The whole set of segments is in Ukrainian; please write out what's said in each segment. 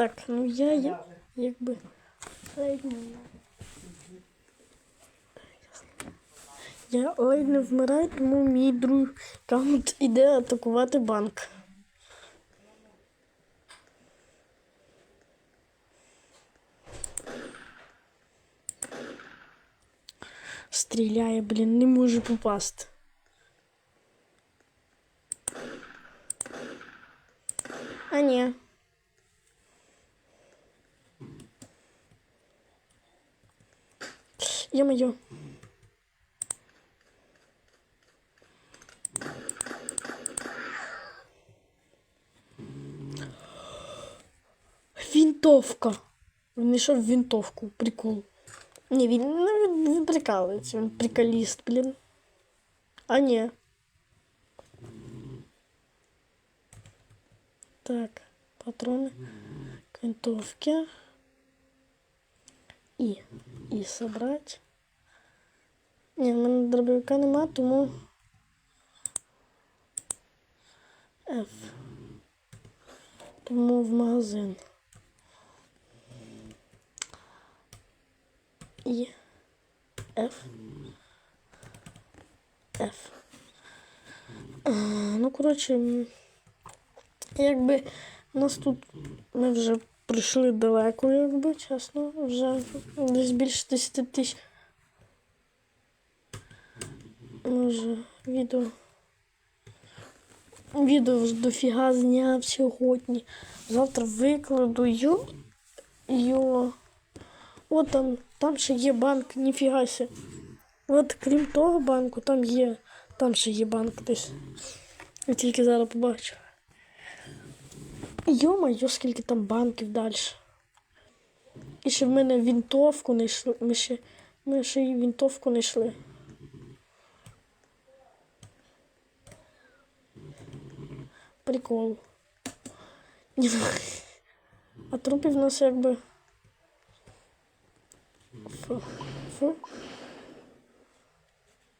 Так, ну я, я якби. ледь не- Я ледь не вмираю, тому мій друг аккаунт іде атакувати банк. Стріляє, блін, не може попасти. А ні. Ё-моё. Вінтовка. Він йшов в вінтовку. Прикол. Ні, він, ну, він, він прикалується, він приколіст, блін. А ні. Так, патроны к винтовке. І. І собрать. Ні, в мене дробовика нема, тому. F. Тому в магазин. І. F. F. А, ну, коротше, якби нас тут ми вже прийшли далеко, якби, чесно, вже десь більше 10 тисяч. Може, відео. Відео вже дофіга зняв сьогодні. Завтра викладу йо. Йо. От там, там ще є банк, ніфіга ся. От крім того банку, там є. Там ще є банк десь. Я тільки зараз побачу. Йо-моє, скільки там банків далі. І ще в мене вінтовку не йшли. Ми ще, ми ще і вінтовку не. Прикол. Ну, А трупів в нас якби. Фу. Фу.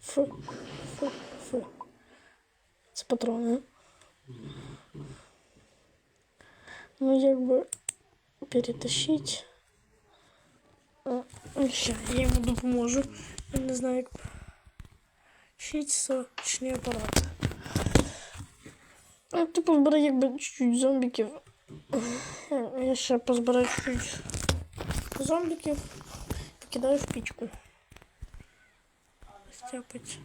Фу. Фу. Фу. Це патрони. Ну, якби перетащить. А, Ща, я йому допоможу. Я не знаю, як щить сочний апарат. Ну, типу, збирай якби чуть-чуть зомбіків. Я ще позбираю чуть зомбіків. Покидаю в пічку. Стяпать.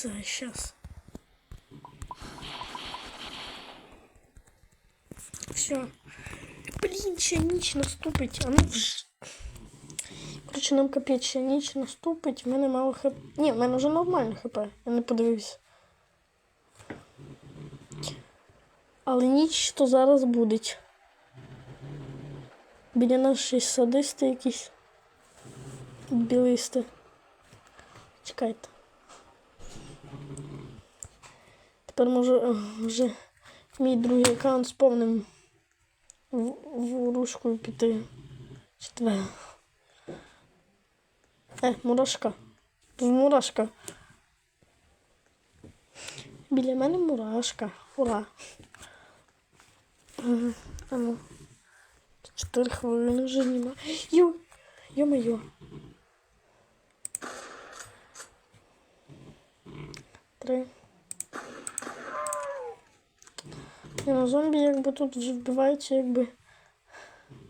Сейчас. Все. Блін, ще ніч наступить, а ну вж... Короче, нам капець, ще ніч наступить, в мене мало хп. Ні, в мене вже нормально хп, я не подивився. Але ніч то зараз буде. Біля нас й садисти якісь. Білисти. Чекайте. Тепер може е, вже мій другий аккаунт з повним в- ворушкою піти. Чи тебе? Е, мурашка. Мурашка. Біля мене мурашка. Ура. Ага, а ну. Чотири хвилини вже нема. Йо, йо-моє. Три. Ні, ну зомбі якби тут вже вбиваються якби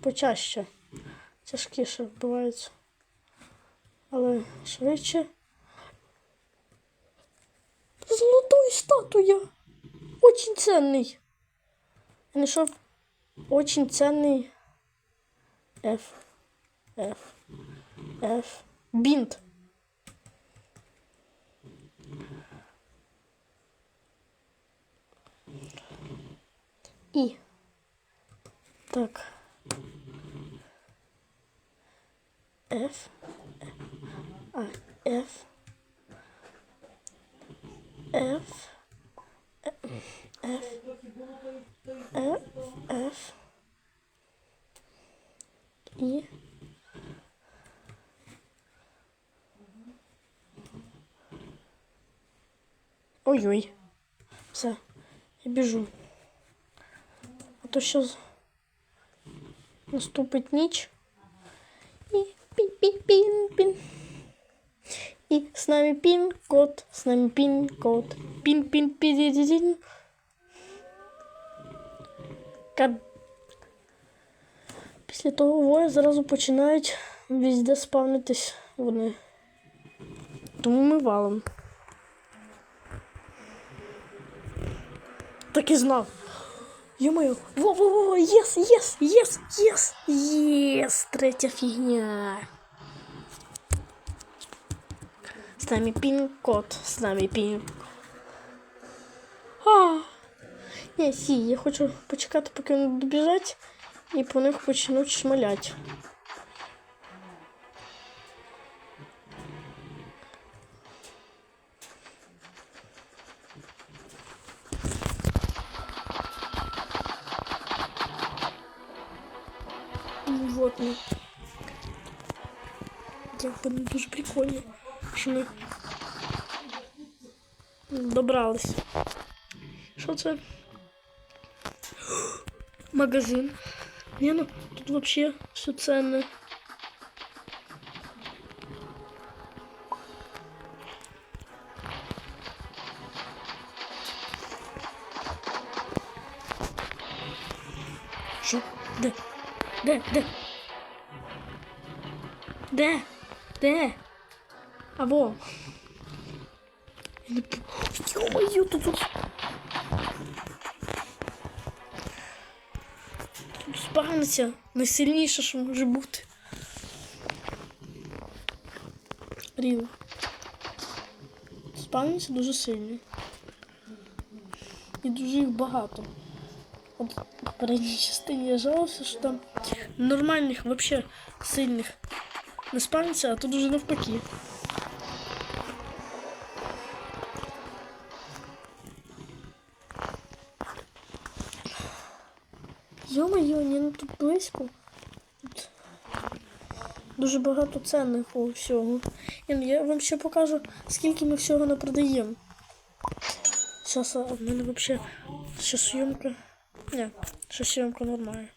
почаще. Тяжкіше вбиваються. Але швидше. Золотой статуя! Очень ценний. Я знайшов очень ценний F. F. F. Бінт. І. Так. F. А, F. F. F. F. F. І. Ой-ой. Все, я біжу. А то зараз наступить ніч. І пін-пін-пін-пін. І з нами пін-код, з нами пін-код. Пін-пін-пін-пін. Кап. Після того воя зразу починають везде спавнитись вони. Тому ми валом. Так і знав. Ё-моё, во-во-во, єс, єс, єс, єс, єс, третя фігня. З нами пін-код, з нами пін. А, ні, сі, я хочу почекати, поки вони добіжать, і по них почнуть шмалять. Ну вот ми. Як би не дуже прикольно, Що ми добрались. Що це? Магазин. Не, ну тут вообще все ценне. Де? Де? Де? Де? Або. Ё-моё, тут тут. Спавниться найсильніше, що може бути. Ріл. Спавниться дуже сильно. І дуже їх багато. От в попередній частині я жалувався, що там нормальних, вообще сильних не спавниться, а тут уже навпаки. Йо-моє, ну тут близько. Дуже багато цінного всього. Я вам ще покажу, скільки ми всього не продаємо. Зараз в мене взагалі ще съемка. Ні, ще съемка нормальна.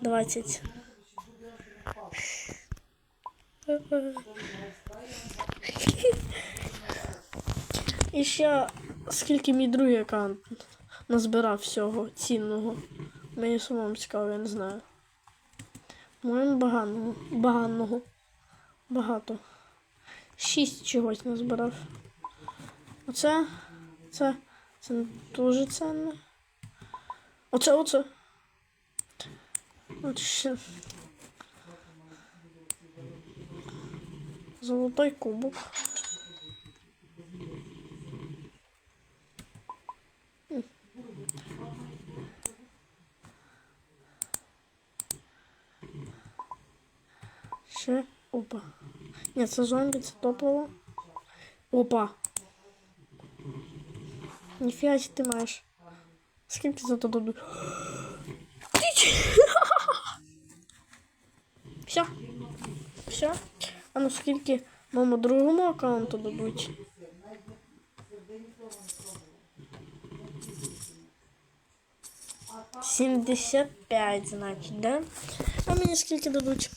20. І ще скільки мій другий аккаунт назбирав всього цінного. Мені самому цікаво, я не знаю. Моєму баганого. Баганого. Багато. Шість чогось назбирав. Оце. Це. Це дуже цінне. Оце, оце. От ще. Золотой кубок. Ще. Опа. Ні, це зомбі, це топливо. Опа. Ніфіга си ти маєш. Скільки за то дадуть? Все. Все. А ну скільки моєму другому аккаунту дадуть? Сімдесят п'ять, значить, да? А мені скільки дадуть?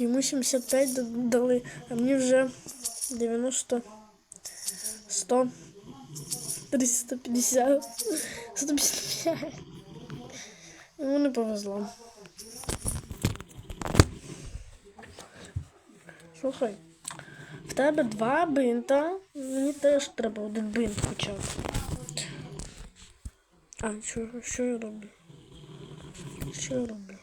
Йому 75 дали, а мені вже 90, 100, 350, 155. Йому не повезло. Слухай, в тебе два бинта, мені теж треба один бинт хоча б. А, що, що я роблю? Що я роблю?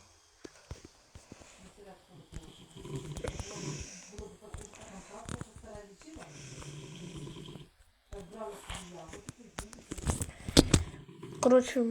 Коротше,